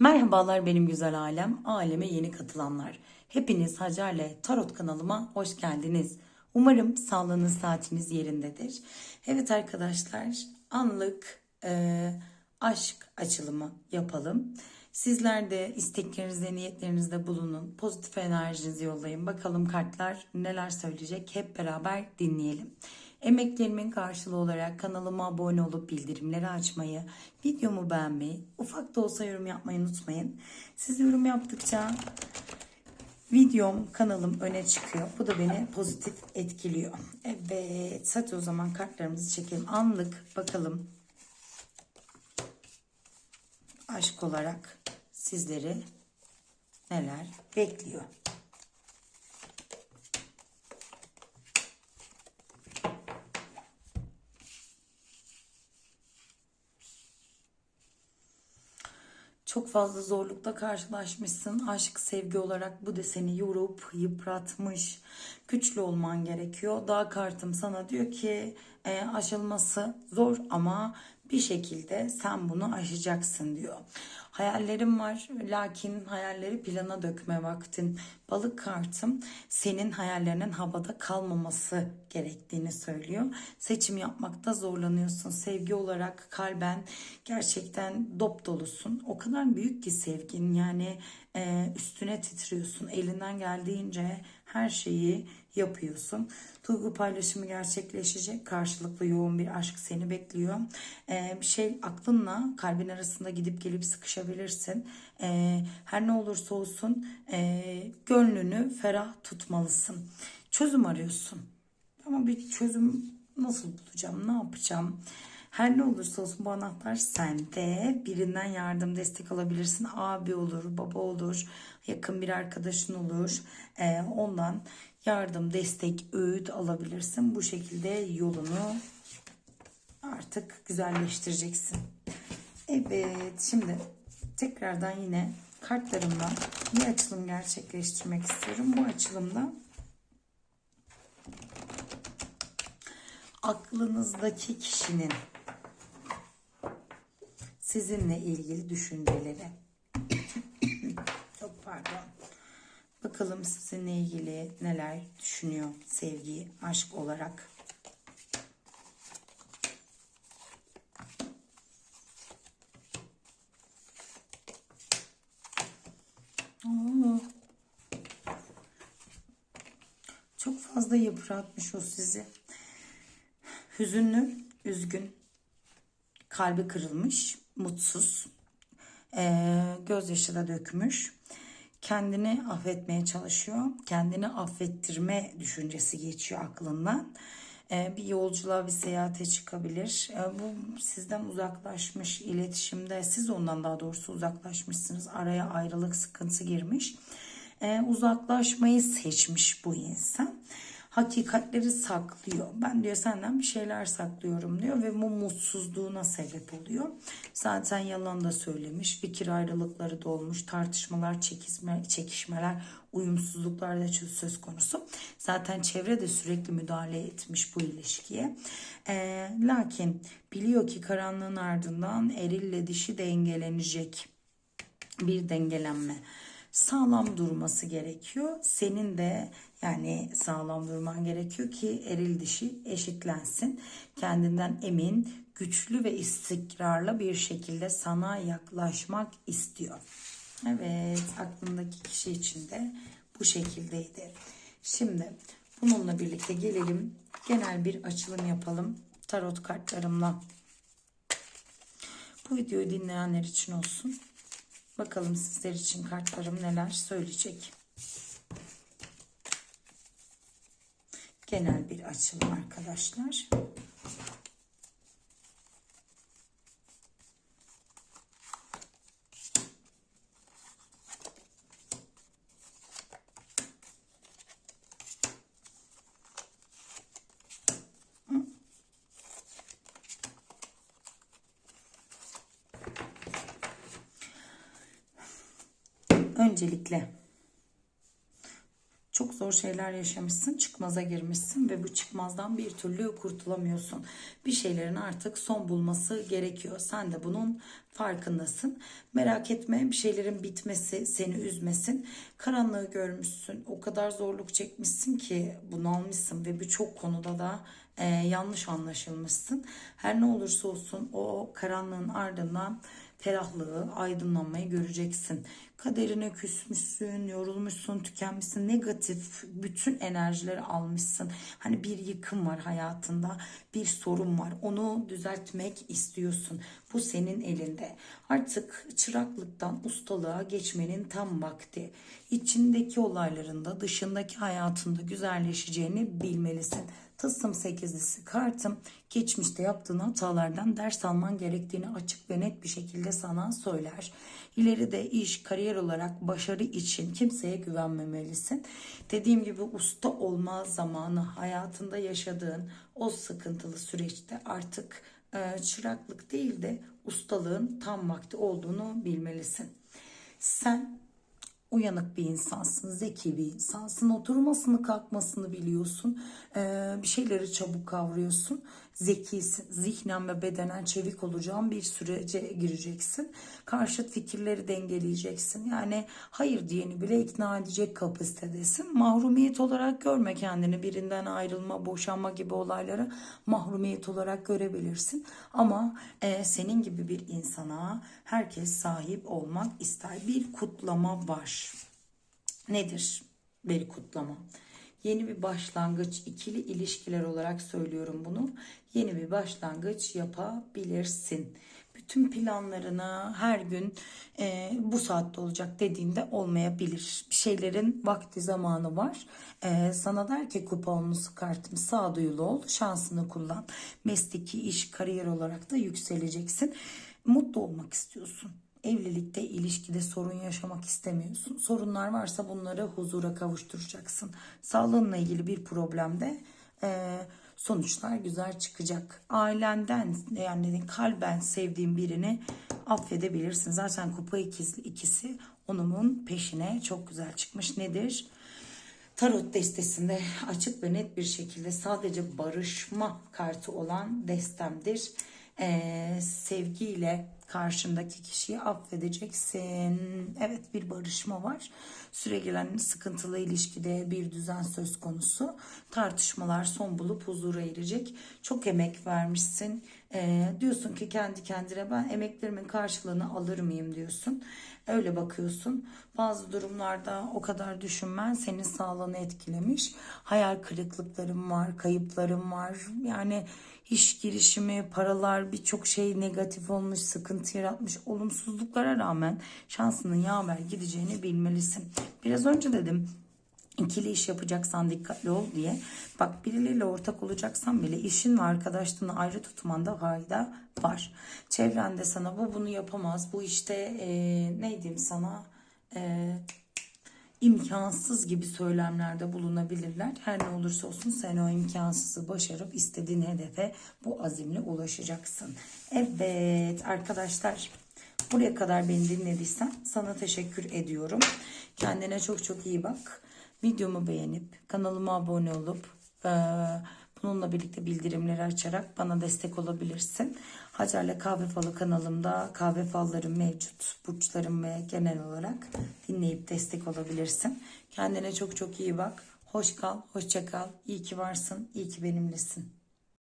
Merhabalar benim güzel alem, aleme yeni katılanlar. Hepiniz Hacer'le Tarot kanalıma hoş geldiniz. Umarım sağlığınız saatiniz yerindedir. Evet arkadaşlar anlık e, aşk açılımı yapalım. Sizler de isteklerinizde, niyetlerinizde bulunun. Pozitif enerjinizi yollayın. Bakalım kartlar neler söyleyecek hep beraber dinleyelim. Emeklerimin karşılığı olarak kanalıma abone olup bildirimleri açmayı, videomu beğenmeyi, ufak da olsa yorum yapmayı unutmayın. Siz yorum yaptıkça videom, kanalım öne çıkıyor. Bu da beni pozitif etkiliyor. Evet, hadi o zaman kartlarımızı çekelim. Anlık bakalım aşk olarak sizleri neler bekliyor. Çok fazla zorlukla karşılaşmışsın. Aşk, sevgi olarak bu da seni yorup yıpratmış. Güçlü olman gerekiyor. Dağ kartım sana diyor ki e, aşılması zor ama bir şekilde sen bunu aşacaksın diyor. Hayallerim var lakin hayalleri plana dökme vaktin. Balık kartım senin hayallerinin havada kalmaması gerektiğini söylüyor. Seçim yapmakta zorlanıyorsun. Sevgi olarak kalben gerçekten dop dolusun. O kadar büyük ki sevgin yani e, üstüne titriyorsun. Elinden geldiğince her şeyi yapıyorsun. Duygu paylaşımı gerçekleşecek. Karşılıklı yoğun bir aşk seni bekliyor. Ee, bir şey aklınla kalbin arasında gidip gelip sıkışabilirsin. Ee, her ne olursa olsun e, gönlünü ferah tutmalısın. Çözüm arıyorsun. Ama bir çözüm nasıl bulacağım? Ne yapacağım? Her ne olursa olsun bu anahtar sende. Birinden yardım, destek alabilirsin. Abi olur, baba olur, yakın bir arkadaşın olur. Ee, ondan yardım, destek, öğüt alabilirsin. Bu şekilde yolunu artık güzelleştireceksin. Evet, şimdi tekrardan yine kartlarımla bir açılım gerçekleştirmek istiyorum. Bu açılımda aklınızdaki kişinin sizinle ilgili düşünceleri. Çok pardon. Bakalım sizinle ilgili neler düşünüyor sevgi, aşk olarak. Çok fazla yıpratmış o sizi. Hüzünlü, üzgün, kalbi kırılmış, mutsuz, ee, gözyaşı da dökmüş. Kendini affetmeye çalışıyor. Kendini affettirme düşüncesi geçiyor aklından. Ee, bir yolculuğa, bir seyahate çıkabilir. Ee, bu sizden uzaklaşmış iletişimde, siz ondan daha doğrusu uzaklaşmışsınız. Araya ayrılık sıkıntı girmiş. Ee, uzaklaşmayı seçmiş bu insan hakikatleri saklıyor. Ben diyor senden bir şeyler saklıyorum diyor ve bu mutsuzluğuna sebep oluyor. Zaten yalan da söylemiş. Fikir ayrılıkları da olmuş. Tartışmalar, çekişme, çekişmeler, uyumsuzluklar da söz konusu. Zaten çevre de sürekli müdahale etmiş bu ilişkiye. Ee, lakin biliyor ki karanlığın ardından erille dişi dengelenecek bir dengelenme sağlam durması gerekiyor. Senin de yani sağlam durman gerekiyor ki eril dişi eşitlensin. Kendinden emin, güçlü ve istikrarlı bir şekilde sana yaklaşmak istiyor. Evet, aklındaki kişi için de bu şekildeydi. Şimdi bununla birlikte gelelim. Genel bir açılım yapalım. Tarot kartlarımla. Bu videoyu dinleyenler için olsun. Bakalım sizler için kartlarım neler söyleyecek. Genel bir açılım arkadaşlar. Öncelikle Çok zor şeyler yaşamışsın, çıkmaza girmişsin ve bu çıkmazdan bir türlü kurtulamıyorsun. Bir şeylerin artık son bulması gerekiyor. Sen de bunun farkındasın. Merak etme bir şeylerin bitmesi seni üzmesin. Karanlığı görmüşsün. O kadar zorluk çekmişsin ki bunalmışsın ve birçok konuda da e, yanlış anlaşılmışsın. Her ne olursa olsun o karanlığın ardından ferahlığı, aydınlanmayı göreceksin. Kaderine küsmüşsün, yorulmuşsun, tükenmişsin, negatif bütün enerjileri almışsın. Hani bir yıkım var hayatında, bir sorun var. Onu düzeltmek istiyorsun. Bu senin elinde. Artık çıraklıktan ustalığa geçmenin tam vakti. İçindeki olaylarında, dışındaki hayatında güzelleşeceğini bilmelisin. Tılsım sekizlisi kartım geçmişte yaptığın hatalardan ders alman gerektiğini açık ve net bir şekilde sana söyler. İleride iş, kariyer olarak başarı için kimseye güvenmemelisin. Dediğim gibi usta olma zamanı hayatında yaşadığın o sıkıntılı süreçte artık e, çıraklık değil de ustalığın tam vakti olduğunu bilmelisin. Sen uyanık bir insansın, zeki bir insansın, oturmasını kalkmasını biliyorsun, ee, bir şeyleri çabuk kavruyorsun, zekisin, zihnen ve bedenen çevik olacağın bir sürece gireceksin. Karşıt fikirleri dengeleyeceksin. Yani hayır diyeni bile ikna edecek kapasitedesin. Mahrumiyet olarak görme kendini birinden ayrılma, boşanma gibi olayları mahrumiyet olarak görebilirsin. Ama e, senin gibi bir insana herkes sahip olmak ister. Bir kutlama var. Nedir bir kutlama? Yeni bir başlangıç, ikili ilişkiler olarak söylüyorum bunu. Yeni bir başlangıç yapabilirsin. Bütün planlarına her gün e, bu saatte olacak dediğinde olmayabilir. Bir şeylerin vakti zamanı var. E, sana der ki kupa olması kartım sağduyulu ol, şansını kullan. Mesleki iş, kariyer olarak da yükseleceksin. Mutlu olmak istiyorsun. Evlilikte, ilişkide sorun yaşamak istemiyorsun. Sorunlar varsa bunları huzura kavuşturacaksın. Sağlığınla ilgili bir problemde e, sonuçlar güzel çıkacak. Ailenden yani kalben sevdiğin birini affedebilirsin. Zaten kupa ikisi, ikisi onumun peşine çok güzel çıkmış. Nedir? Tarot destesinde açık ve net bir şekilde sadece barışma kartı olan destemdir. Ee, sevgiyle karşındaki kişiyi affedeceksin. Evet bir barışma var. Süre gelen sıkıntılı ilişkide bir düzen söz konusu. Tartışmalar son bulup huzura erecek. Çok emek vermişsin. Ee, diyorsun ki kendi kendine ben emeklerimin karşılığını alır mıyım diyorsun. Öyle bakıyorsun. Bazı durumlarda o kadar düşünmen senin sağlığını etkilemiş. Hayal kırıklıklarım var, kayıplarım var. Yani iş girişimi, paralar birçok şey negatif olmuş, sıkıntı yaratmış. Olumsuzluklara rağmen şansının yaver gideceğini bilmelisin. Biraz önce dedim İkili iş yapacaksan dikkatli ol diye. Bak birileriyle ortak olacaksan bile işin ve arkadaşlığını ayrı tutmanda fayda var. Çevrende sana bu bunu yapamaz. Bu işte e, ne diyeyim sana e, imkansız gibi söylemlerde bulunabilirler. Her ne olursa olsun sen o imkansızı başarıp istediğin hedefe bu azimle ulaşacaksın. Evet arkadaşlar buraya kadar beni dinlediysen sana teşekkür ediyorum. Kendine çok çok iyi bak. Videomu beğenip kanalıma abone olup e, bununla birlikte bildirimleri açarak bana destek olabilirsin. Hacer'le Kahve Falı kanalımda kahve fallarım mevcut. Burçlarım ve genel olarak dinleyip destek olabilirsin. Kendine çok çok iyi bak. Hoş kal, hoşça kal. İyi ki varsın, iyi ki benimlesin.